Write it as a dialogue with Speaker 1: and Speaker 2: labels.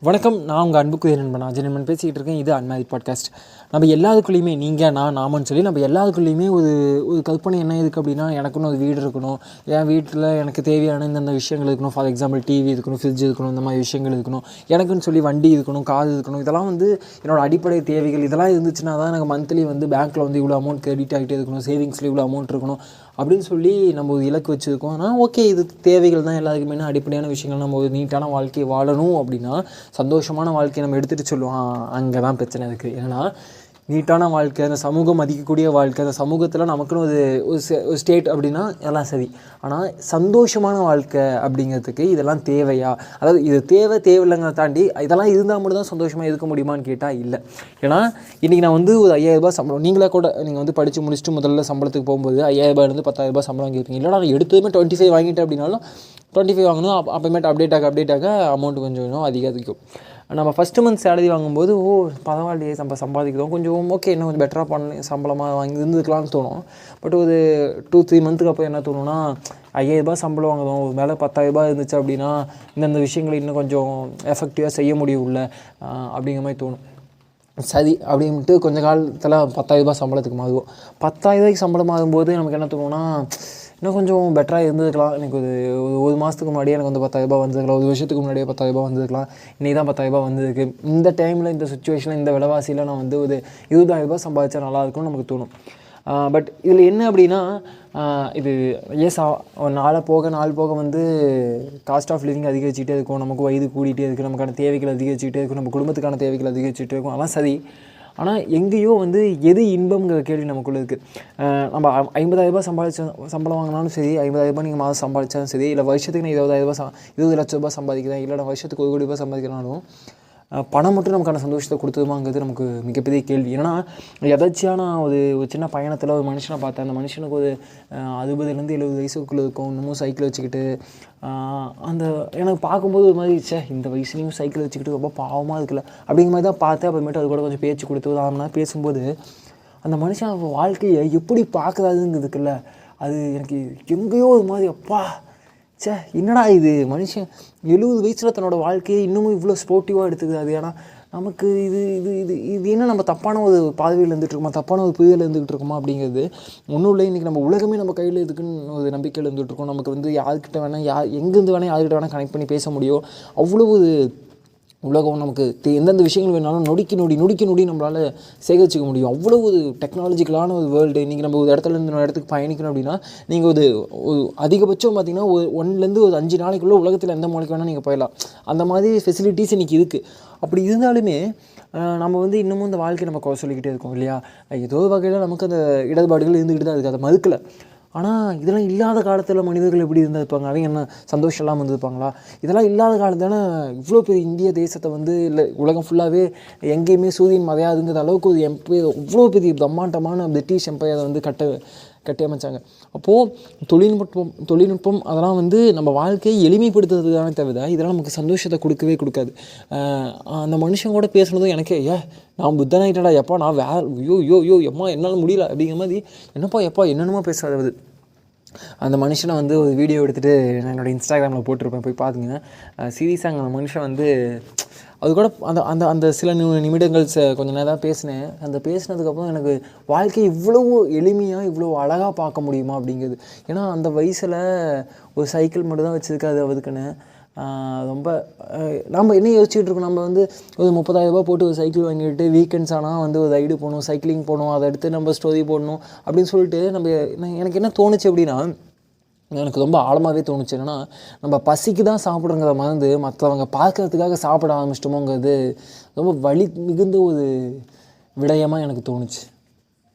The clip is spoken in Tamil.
Speaker 1: வணக்கம் நான் உங்கள் அன்புக்குரிய நண்பன் அஜய் நண்பன். பேசிக்கிட்டு இருக்கேன் இது அன்மேரிட் பாட்காஸ்ட் நம்ம எல்லாத்துக்குள்ளேயுமே நீங்கள் நான் நாமன்னு சொல்லி நம்ம எல்லாத்துக்குள்ளேயுமே ஒரு ஒரு கற்பனை என்ன இருக்குது அப்படின்னா எனக்குன்னு ஒரு வீடு இருக்கணும். என் வீட்டில் எனக்கு தேவையான இந்தந்த விஷயங்கள் இருக்கணும். ஃபார் எக்ஸாம்பிள் டிவி இருக்கணும் ஃப்ரிட்ஜ் இருக்கணும் இந்த மாதிரி விஷயங்கள் இருக்கணும். எனக்குன்னு சொல்லி வண்டி இருக்கணும் கார் இருக்கணும். இதெல்லாம் வந்து என்னோடய அடிப்படை தேவைகள். இதெல்லாம் இருந்துச்சுன்னா தான் எனக்கு மந்த்லி வந்து பேங்க்கில் வந்து இவ்வளோ அமௌண்ட் கிரெடிட் ஆகிட்டே இருக்கணும். சேவிங்ஸில் இவ்வளோ அமௌண்ட் இருக்கணும். அப்படின்னு சொல்லி நம்ம ஒரு இலக்கு வச்சுருக்கோம். ஆனால் ஓகே இது தேவைகள் தான் எல்லாருக்குமே அடிப்படையான விஷயங்கள் நம்ம ஒரு நீட்டான வாழ்க்கையை வாழணும் அப்படின்னா சந்தோஷமான வாழ்க்கையை நம்ம எடுத்துகிட்டு சொல்லுவோம். அங்கே தான் பிரச்சனை இருக்குது ஏன்னா நீட்டான வாழ்க்கை அந்த சமூகம் மதிக்கக்கூடிய வாழ்க்கை அந்த சமூகத்தில் நமக்குன்னு ஒரு ஒரு ஸ்டேட் அப்படின்னா எல்லாம் சரி. ஆனால் சந்தோஷமான வாழ்க்கை அப்படிங்கிறதுக்கு இதெல்லாம் தேவையா? அதாவது இது தேவை தேவையில்லைங்கிறத தாண்டி இதெல்லாம் இருந்தால் மட்டும் தான் சந்தோஷமாக இருக்க முடியுமான்னு கேட்டால் இல்லை. ஏன்னா இன்றைக்கி நான் வந்து ஒரு ஐயாயிரம் ரூபாய் சம்பளம் நீங்களே கூட நீங்கள் வந்து படித்து முடிச்சுட்டு முதல்ல சம்பளத்துக்கு போகும்போது ஐயாயிரம் ரூபாயிலேருந்து பத்தாயிரம் ரூபாய் சம்பளம் வாங்கியிருக்கீங்க இல்லை நான் எடுத்ததுமே டுவெண்ட்டி ஃபைவ் வாங்கிட்டேன் அப்படின்னாலும் டுவெண்ட்டி ஃபைவ் வாங்கணும் அப்போமேட்டு அப்டேட் ஆக அப்டேட் ஆக அமௌண்ட் கொஞ்சம் கொஞ்சம் அதிகரிக்கும். நம்ம ஃபஸ்ட்டு மந்த் சேலரி வாங்கும்போது ஓ பரவாயில்லையே நம்ம சம்பாதிக்கிறோம். கொஞ்சம் ஓகே இன்னும் கொஞ்சம் பெட்டராக பண்ணி சம்பளமாக வாங்கி இருந்துக்கலாம்னு தோணும். பட் ஒரு டூ த்ரீ மந்த்துக்கு அப்புறம் என்ன தோணும்னா ஐயாயிரரூபா சம்பளம் வாங்குறோம். ஒரு மேலே பத்தாயிரரூபா இருந்துச்சு அப்படின்னா இந்தந்த விஷயங்களை இன்னும் கொஞ்சம் எஃபெக்டிவாக செய்ய முடியும்ல. அப்படிங்கிற மாதிரி தோணும். சரி அப்படின்ட்டு கொஞ்ச காலத்தில் பத்தாயிரரூபா சம்பளத்துக்கு மாறுவோம். பத்தாயிரரூபாய்க்கு சம்பளம் மாறும்போது நமக்கு என்ன தோணும்னா இன்னும் கொஞ்சம் பெட்டராக இருந்திருக்கலாம் எனக்கு ஒரு ஒரு ஒரு மாதத்துக்கு முன்னாடியே எனக்கு வந்து பத்தாயிரரூபா வந்திருக்கலாம் ஒரு வருஷத்துக்கு முன்னாடியே பத்தாயிரரூபா வந்திருக்கலாம் இன்றைக்கி தான் பத்தாயிரரூபா வந்திருக்கு. இந்த டைமில் இந்த சுச்சுவேஷனில் இந்த விலைவாசியில் நான் வந்து ஒரு இருபதாயிரரூபா சம்பாதிச்சா நல்லாயிருக்கும்னு நமக்கு தோணும். பட் இதில் என்ன அப்படின்னா இது எஸ் நாளை போக நாள் போக வந்து காஸ்ட் ஆஃப் லிவிங் அதிகரிச்சுட்டே இருக்கும். நமக்கு வயது கூடிட்டே இருக்குது நமக்கான தேவைகள் அதிகரிச்சுட்டே இருக்கும். நம்ம குடும்பத்துக்கான தேவைகள் அதிகரிச்சுட்டே இருக்கும். அதான் சரி. ஆனால் எங்கேயோ வந்து எது இன்பம்ங்கிற கேள்வி நமக்குள்ள இருக்குது நம்ம ஐ- ஐம்பதாயிரம் ரூபாய் சம்பாதிச்ச சம்பளம் வாங்கினாலும் சரி ஐம்பதாயிரம் ரூபாய் நீங்கள் மாதம் சம்பாதிச்சாலும் சரி இல்லை வருஷத்துக்கு நான் இருபதாயிரம் ரூபாய் இருபது லட்ச ரூபாய் சம்பாதிக்கிறேன் இல்லை நான் வருஷத்துக்கு ஒரு கோடி ரூபாய் சம்பாதிக்கிறனாலும் பணம் மட்டும் நமக்கான சந்தோஷத்தை கொடுத்துருமாங்கிறது நமக்கு மிகப்பெரிய கேள்வி. ஏன்னா எதாச்சியான ஒரு ஒரு சின்ன பயணத்தில் ஒரு மனுஷனை பார்த்தேன் அந்த மனுஷனுக்கு ஒரு அறுபதுலேருந்து எழுபது வயசுக்குள்ளே இருக்கும் இன்னமும் சைக்கிள் வச்சுக்கிட்டு அந்த எனக்கு பார்க்கும்போது ஒரு மாதிரி சே இந்த வயசுலேயும் சைக்கிள் வச்சுக்கிட்டு ரொம்ப பாவமாக இருக்குல்ல அப்படிங்கிற மாதிரி தான் பார்த்தேன். அப்புறமேட்டு அது கூட கொஞ்சம் பேச்சு கொடுத்து ஒரு பேசும்போது அந்த மனுஷன் வாழ்க்கையை எப்படி பார்க்குறாதுங்கிறதுக்குல்ல அது எனக்கு எங்கேயோ ஒரு மாதிரி அப்பா ச்சே என்னடா இது? மனுஷன் எழுபது வயசில் தன்னோட வாழ்க்கையை இன்னமும் இவ்வளோ ஸ்போர்ட்டிவாக எடுத்துக்கிறாரு ஏன்னா நமக்கு இது இது இது இது என்ன நம்ம தப்பான ஒரு பாதையில் இருந்துகிட்டு இருக்கோமா? தப்பான ஒரு புயலில் இருந்துகிட்டு இருக்கோமா அப்படிங்கிறது ஒன்றும் இல்லை. இன்றைக்கி நம்ம உலகமே நம்ம கையில் இருக்குன்னு ஒரு நம்பிக்கையில் இருந்துகிட்டு இருக்கோம். நமக்கு வந்து யார்கிட்ட வேணால் யார் எங்கேருந்து வேணால் யார்கிட்ட வேணால் கனெக்ட் பண்ணி பேச முடியும். அவ்வளோ ஒரு உலகம் நமக்கு எந்தெந்த விஷயங்கள் வேணாலும் நொடிக்கு நொடி நொடிக்கு நொடி நம்மளால் சேகரிச்சிக்க முடியும். அவ்வளோ ஒரு டெக்னாலஜிக்கலான ஒரு வேர்ல்டு நீங்கள் நம்ம ஒரு இடத்துல இருந்து இடத்துக்கு பயணிக்கணும் அப்படின்னா நீங்கள் ஒரு ஒரு அதிகபட்சம் பார்த்தீங்கன்னா ஒரு ஒன்லேருந்து ஒரு அஞ்சு நாளைக்குள்ளே உலகத்தில் எந்த மூலைக்கு வேணால் நீங்கள் போயிடலாம். அந்த மாதிரி ஃபெசிலிட்டிஸ் இன்றைக்கி இருக்குது அப்படி இருந்தாலுமே நம்ம வந்து இன்னமும் இந்த வாழ்க்கையை நம்ம சொல்லிக்கிட்டே இருக்கோம் இல்லையா? ஏதோ வகையில் நமக்கு அந்த இடர்பாடுகள் இருந்துக்கிட்டு தான் இருக்குது அதை மறுக்கலை. ஆனால் இதெல்லாம் இல்லாத காலத்தில் மனிதர்கள் எப்படி இருந்திருப்பாங்க அவங்க என்ன சந்தோஷம் இல்லாமல் இருந்திருப்பாங்களா இதெல்லாம் இல்லாத காலத்தில் இவ்வளோ பெரிய இந்திய தேசத்தை வந்து இல்லை உலகம் ஃபுல்லாகவே எங்கேயுமே சூரியன் மறையாதுங்கிற அளவுக்கு ஒரு எம்பையர் அவ்வளோ பெரிய பிரம்மாண்டமான பிரிட்டிஷ் எம்பையரை வந்து கட்ட கட்டி அமைச்சாங்க. அப்போது தொழில்நுட்பம் தொழில்நுட்பம் அதெல்லாம் வந்து நம்ம வாழ்க்கையை எளிமைப்படுத்துறதுக்கான தவிர இதெல்லாம் நமக்கு சந்தோஷத்தை கொடுக்கவே கொடுக்காது. அந்த மனுஷன் கூட பேசுனதும் எனக்கே ஏ நான் புத்தனாயிட்டடா எப்பா நான் வேற ஐயோ ஐயோ ஐயோ எம்மா என்னால் முடியல அப்படிங்கிற மாதிரி என்னப்பா எப்பா என்னென்னமோ பேசுறது அந்த மனுஷனை வந்து ஒரு வீடியோ எடுத்துகிட்டு நான் என்னோடய இன்ஸ்டாகிராமில் போட்டிருப்பேன் போய் பாருங்க. சீரியஸாக அந்த மனுஷன் வந்து அது கூட அந்த அந்த அந்த சில நி நிமிடங்கள் ச கொஞ்சம் நேரம் பேசினேன். அந்த பேசினதுக்கப்புறம் எனக்கு வாழ்க்கை இவ்வளவு எளிமையாக இவ்வளோ அழகாக பார்க்க முடியுமா அப்படிங்கிறது. ஏன்னா அந்த வயசில் ஒரு சைக்கிள் மட்டும் தான் வச்சுருக்காது அதுக்குன்னு ரொம்ப நம்ம என்ன யோசிச்சுட்டு இருக்கோம்? நம்ம வந்து ஒரு முப்பதாயிரரூபா போட்டு ஒரு சைக்கிள் வாங்கிட்டு வீக்கெண்ட்ஸ் ஆனால் வந்து ஒரு ரைடு போகணும் சைக்கிளிங் போகணும் அதை எடுத்து நம்ம ஸ்டோரி போடணும் அப்படின்னு சொல்லிட்டு நம்ம எனக்கு என்ன தோணுச்சு அப்படின்னா எனக்கு ரொம்ப ஆழமாகவே தோணுச்சு என்னென்னா நம்ம பசிக்கு தான் சாப்பிட்றங்கிற மறந்து மற்றவங்க பார்க்கறதுக்காக சாப்பிட ஆரம்பிச்சிட்டோமோங்கிறது ரொம்ப வலி மிகுந்த ஒரு விடயமாக எனக்கு தோணுச்சு.